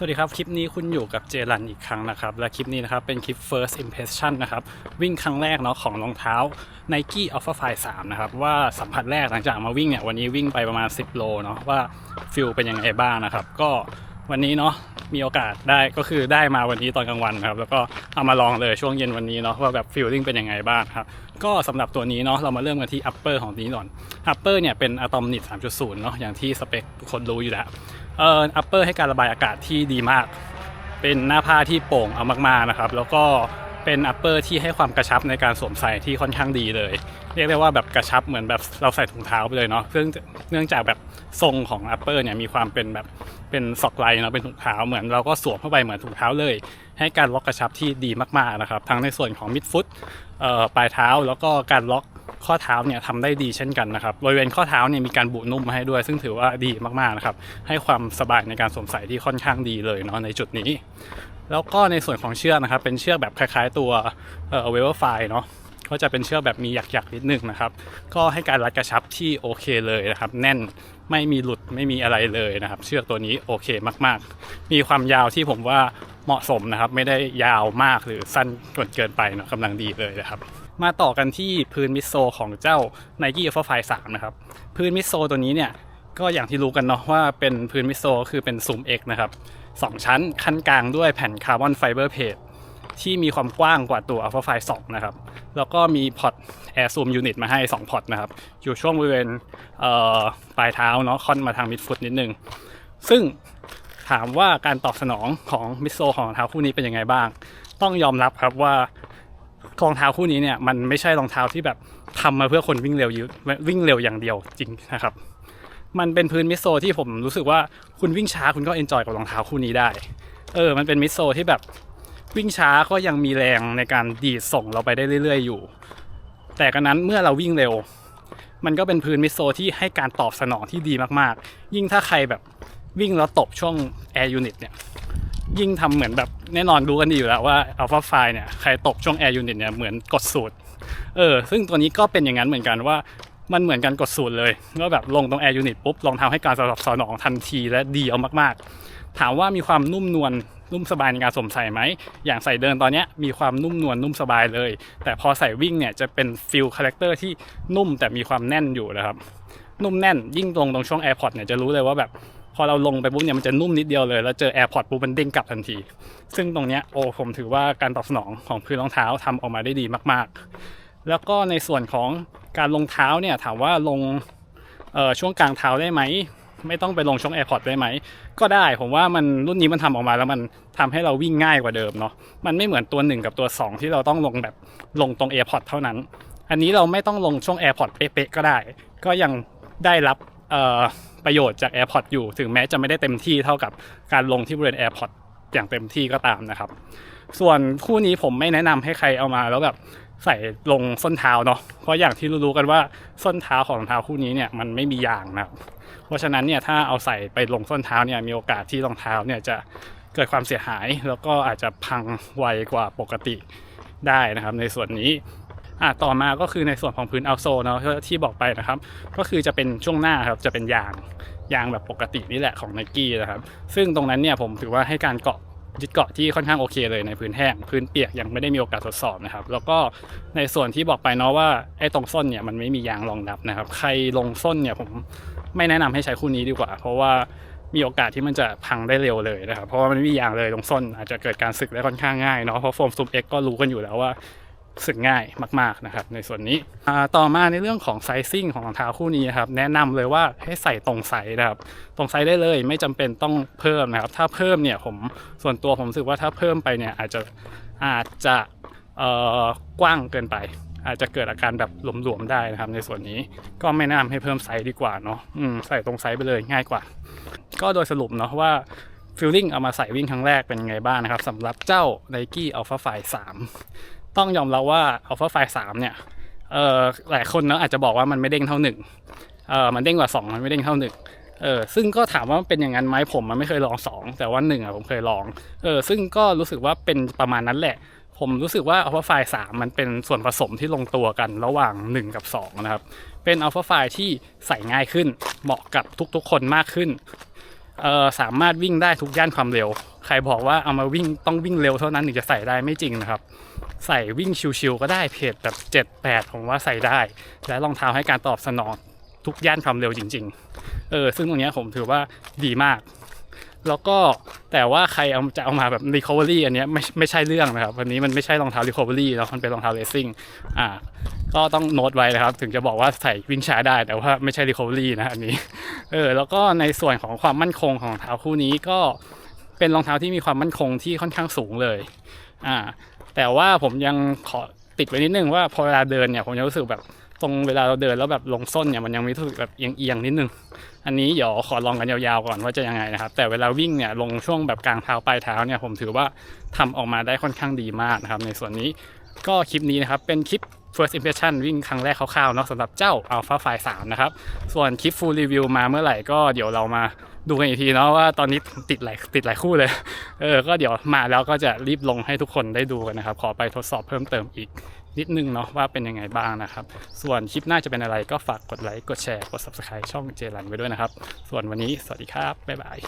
สวัสดีครับ คลิปนี้คุณอยู่กับเจรันอีกครั้งนะครับ และคลิปนี้นะครับ เป็นคลิป first impression นะครับ วิ่งครั้งแรกเนาะของรองเท้า Nike Alpha Fly 3นะครับ ว่าสัมผัสแรกหลังจากมาวิ่งเนี่ย วันนี้วิ่งไปประมาณ 10 โลเนาะว่าฟิลเป็นยังไงบ้างนะครับ ก็วันนี้เนาะมีโอกาสได้ก็คือได้มาวันนี้ตอนกลางวันครับ แล้วก็เอามาลองเลยช่วงเย็นวันนี้เนาะว่าแบบฟิลลิ่งเป็นยังไงบ้างครับ ก็สำหรับตัวนี้เนาะเรามาเริ่มกันที่ upper ของนี้ก่อน upper เนี่ยเป็นอะตอมนิด3.0 เนาะอย่างที่สเปคทุกคนรู้อยู่แล้วเอ่อ upper ให้การระบายอากาศที่ดีมาก เป็นหน้าผ้าที่โปร่งเอามากๆนะครับ แล้วก็ เป็นอัปเปอร์ที่ให้ความกระชับในการสวมใส่ที่ค่อนข้างดีเลย เรียกได้ว่าแบบกระชับเหมือนแบบเราใส่ถุงเท้าไปเลยเนาะซึ่งเนื่องจากแบบทรงของอัปเปอร์เนี่ยมีความเป็นแบบเป็นซอกไลน์เนาะเป็นถุงเท้าเหมือนเราก็สวมเข้าไปเหมือนถุงเท้าเลย ให้การล็อกกระชับที่ดีมากๆนะครับทั้งในส่วนของมิดฟุตปลายเท้าแล้วก็การล็อกข้อเท้าเนี่ยทำได้ดีเช่นกันนะครับบริเวณข้อเท้าเนี่ยมีการบุนุ่มมาให้ด้วย ซึ่งถือว่าดีมากๆนะครับให้ความสบายในการสวมใส่ที่ค่อนข้างดีเลยเนาะในจุดนี้ แล้วก็ในส่วนของเชือกนะครับ เป็นเชือกแบบคล้ายๆ ตัวเอ่อเวเวอร์ไฟเนาะก็จะเป็นเชือกแบบมีหยักๆนิดนึงนะครับ ก็ให้การรัดกระชับที่โอเคเลยนะครับ แน่นไม่มีหลุดไม่มีอะไรเลยนะครับ เชือกตัวนี้โอเคมากๆ มีความยาวที่ผมว่าเหมาะสมนะครับ ไม่ได้ยาวมากหรือสั้นจนเกินไปเนาะกำลังดีเลยนะครับ มาต่อกันที่พื้นมิโซของเจ้า Nike Alpha Fly 3นะครับ พื้นมิโซตัวนี้เนี่ยก็อย่างที่รู้กันเนาะว่าเป็นพื้นมิโซคือเป็นซูม X นะครับ สองชั้น ขั้นกลางด้วยแผ่นคาร์บอนไฟเบอร์เพจที่มีความกว้างกว่าตัว Alpha Fly 2นะครับ แล้วก็มีพอร์ต Air Zoom Unit มาให้ 2 พอร์ตนะครับ อยู่ช่วงบริเวณเอ่อปลายเท้าเนาะค่อนมาทางมิดฟุตนิดนึง ซึ่งถามว่าการตอบสนองของมิโซของรองเท้าคู่นี้เป็นยังไงบ้าง ต้องยอมรับครับว่ารองเท้าคู่นี้เนี่ยมันไม่ใช่รองเท้าที่แบบทำมาเพื่อคนวิ่งเร็วยู่วิ่งเร็วอย่างเดียวจริงนะครับ มันเป็นพื้นมิโซที่ผมรู้สึกว่าคุณวิ่งช้าคุณก็เอนจอยกับรองเท้าคู่นี้ได้ เออ มันเป็นมิโซที่แบบวิ่งช้าก็ยังมีแรงในการดีดส่งเราไปได้เรื่อย ๆ อยู่ แต่กันนั้นเมื่อเราวิ่งเร็ว มันก็เป็นพื้นมิโซที่ให้การตอบสนองที่ดีมากๆ ยิ่งถ้าใครแบบวิ่งแล้วตบช่วง Air Unit เนี่ย ยิ่งทำเหมือนแบบแน่นอนรู้กันดีอยู่แล้วว่า Alpha f i เนี่ยใครตบช่วง Air Unit เนี่ยเหมือนกดสูตร เออ ซึ่งตัวนี้ก็เป็นอย่างนั้นเหมือนกันว่า มันเหมือนกันกดสูตรเลยว่าแบบลงตรง Air Unit ปุ๊บรองเท้าให้การตอบสนองทันทีและดีเอามาก ๆ ถามว่ามีความนุ่มนวลนุ่มสบายในการสวมใส่ไหม อย่างใส่เดินตอนนี้มีความนุ่มนวลนุ่มสบายเลย แต่พอใส่วิ่งเนี่ยจะเป็นฟิลคาแรคเตอร์ที่นุ่มแต่มีความแน่นอยู่นะครับ นุ่มแน่นยิ่งตรงตรงช่วง AirPod เนี่ยจะรู้เลยว่าแบบพอเราลงไปปุ๊บเนี่ยมันจะนุ่มนิดเดียวเลย แล้วเจอ AirPod ปุ๊บมันเด้งกลับทันที ซึ่งตรงเนี้ยโอ้ผมถือว่าการตอบสนองของพื้นรองเท้าทำออกมาได้ดีมาก ๆ แล้วก็ในส่วนของการลงเท้าเนี่ยถามว่าลงช่วงกลางเท้าได้ไหม ไม่ต้องไปลงช่วง AirPod ได้ไหม ก็ได้ผมว่ามันรุ่นนี้มันทำออกมาแล้วมันทำให้เราวิ่งง่ายกว่าเดิมเนาะมันไม่เหมือนตัว 1 กับตัว 2 ที่เราต้องลงแบบลงตรง AirPod เท่านั้น อันนี้เราไม่ต้องลงช่วง AirPod เป๊ะๆก็ได้ ก็ยังได้รับประโยชน์จาก AirPod อยู่ถึงแม้จะไม่ได้เต็มที่เท่ากับการลงที่บริเวณ AirPod อย่างเต็มที่ก็ตามนะครับ ส่วนคู่นี้ผมไม่แนะนำให้ใครเอามาแล้วแบบ ใส่ลงส้นเท้าเนาะเพราะอย่างที่รู้ๆกันว่าส้นเท้าของรองเท้าคู่นี้เนี่ยมันไม่มียางนะครับเพราะฉะนั้นเนี่ยถ้าเอาใส่ไปลงส้นเท้าเนี่ยมีโอกาสที่รองเท้าเนี่ยจะเกิดความเสียหาย แล้วก็อาจจะพังไวกว่าปกติได้นะครับ ในส่วนนี้อะต่อมาก็คือในส่วนของพื้นเอาโซเนาะที่บอกไปนะครับ ก็คือจะเป็นช่วงหน้าครับจะเป็นยางยางแบบปกตินี่แหละของ n นกี้นะครับ ซึ่งตรงนั้นเนี่ยผมถือว่าให้การเกาะ ยึดเกาะที่ค่อนข้างโอเคเลยในพื้นแห้งพื้นเปียกยังไม่ได้มีโอกาสทดสอบนะครับ แล้วก็ในส่วนที่บอกไปเนาะว่าไอ้ตรงส้นเนี่ยมันไม่มียางรองรับนะครับ ใครลงส้นเนี่ยผมไม่แนะนำให้ใช้คู่นี้ดีกว่า เพราะว่ามีโอกาสที่มันจะพังได้เร็วเลยนะครับ เพราะว่ามันไม่มียางเลยลงส้นอาจจะเกิดการสึกได้ค่อนข้างง่ายเนาะเพราะโฟมซูมเอ็กก็รู้กันอยู่แล้วว่า สึกง่ายมาก ๆนะครับ ในส่วนนี้ต่อมาในเรื่องของไซซิ่งของรองเท้าคู่นี้ครับแนะนำเลยว่าให้ใส่ตรงไซส์นะครับตรงไซส์ได้เลยไม่จำเป็นต้องเพิ่มนะครับ ถ้าเพิ่มเนี่ยผมส่วนตัวผมรู้สึกว่าถ้าเพิ่มไปเนี่ยอาจจะอาจจะเออกว้างเกินไป อาจจะเกิดอาการแบบหลวมๆได้นะครับ ในส่วนนี้ก็ไม่แนะนำให้เพิ่มไซส์ดีกว่าเนาะใส่ตรงไซส์ไปเลยง่ายกว่า ก็โดยสรุปเนาะว่าฟิลลิ่งเอามาใส่วิ่งครั้งแรกเป็นยังไงบ้างนะครับสำหรับเจ้า Nike Alpha Fly 3 ต้องยอมรับว่า Alpha Fly 3เนี่ยเอ่อหลายคนเนาะอาจจะบอกว่ามันไม่เด้งเท่าหนึ่งเอ่อมันเด้งกว่า 2 มันไม่เด้งเท่าหนึ่งเออซึ่งก็ถามว่ามันเป็นอย่างนั้นไหมผมมันไม่เคยลอง 2 แต่ว่า1อะผมเคยลองเออซึ่งก็รู้สึกว่าเป็นประมาณนั้นแหละ ผมรู้สึกว่า Alpha Fly 3มันเป็นส่วนผสมที่ลงตัวกันระหว่าง 1 กับ 2 นะครับ เป็น Alpha Fly ที่ใส่ง่ายขึ้นเหมาะกับทุกๆ คนมากขึ้นเออสามารถวิ่งได้ทุกย่านความเร็ว ใครบอกว่าเอามาวิ่งต้องวิ่งเร็วเท่านั้นถึงจะใส่ได้ไม่จริงนะครับ ใส่วิ่งชิวๆก็ได้เพจแบบ 7 8 ผมว่าใส่ได้ และรองเท้าให้การตอบสนองทุกย่านความเร็วจริง ๆ เออ ซึ่งตรงนี้ผมถือว่าดีมาก แล้วก็แต่ว่าใครเอาจะเอามาแบบ recovery อันนี้ไม่ไม่ใช่เรื่องนะครับ วันนี้มันไม่ใช่รองเท้า recovery แล้วมันเป็นรองเท้า racing อ่า ก็ต้องโน้ตไว้นะครับ ถึงจะบอกว่าใส่วิ่งช้าได้ แต่ว่าไม่ใช่ recovery นะอันนี้ เออ แล้วก็ในส่วนของความมั่นคงของเท้าคู่นี้ก็ เป็นรองเท้าที่มีความมั่นคงที่ค่อนข้างสูงเลย อ่า แต่ว่าผมยังขอติดไว้นิดนึงว่าพอเวลาเดินเนี่ยผมจะรู้สึกแบบตรงเวลาเราเดินแล้วแบบลงส้นเนี่ยมันยังมีรู้สึกแบบเอียงๆนิดนึง อันนี้เดี๋ยวขอลองกันยาวๆก่อนว่าจะยังไงนะครับ แต่เวลาวิ่งเนี่ยลงช่วงแบบกลางเท้าปลายเท้าเนี่ยผมถือว่าทำออกมาได้ค่อนข้างดีมากนะครับ ในส่วนนี้ก็คลิปนี้นะครับเป็นคลิป first impression วิ่งครั้งแรกคร่าวๆเนาะสำหรับเจ้า Alpha f i 3นะครับ ส่วนคลิป full review มาเมื่อไหร่ก็เดี๋ยวเรามา ดูกันอีกทีเนาะว่าตอนนี้ติดหลายติดหลายคู่เลย เออ ก็เดี๋ยวมาแล้วก็จะรีบลงให้ทุกคนได้ดูกันนะครับ ขอไปทดสอบเพิ่มเติมอีกนิดนึงเนาะว่าเป็นยังไงบ้างนะครับ ส่วนคลิปหน้าจะเป็นอะไรก็ฝากกดไลค์ กดแชร์ กด subscribe ช่องเจรันไว้ด้วยนะครับ ส่วนวันนี้สวัสดีครับ บ๊ายบาย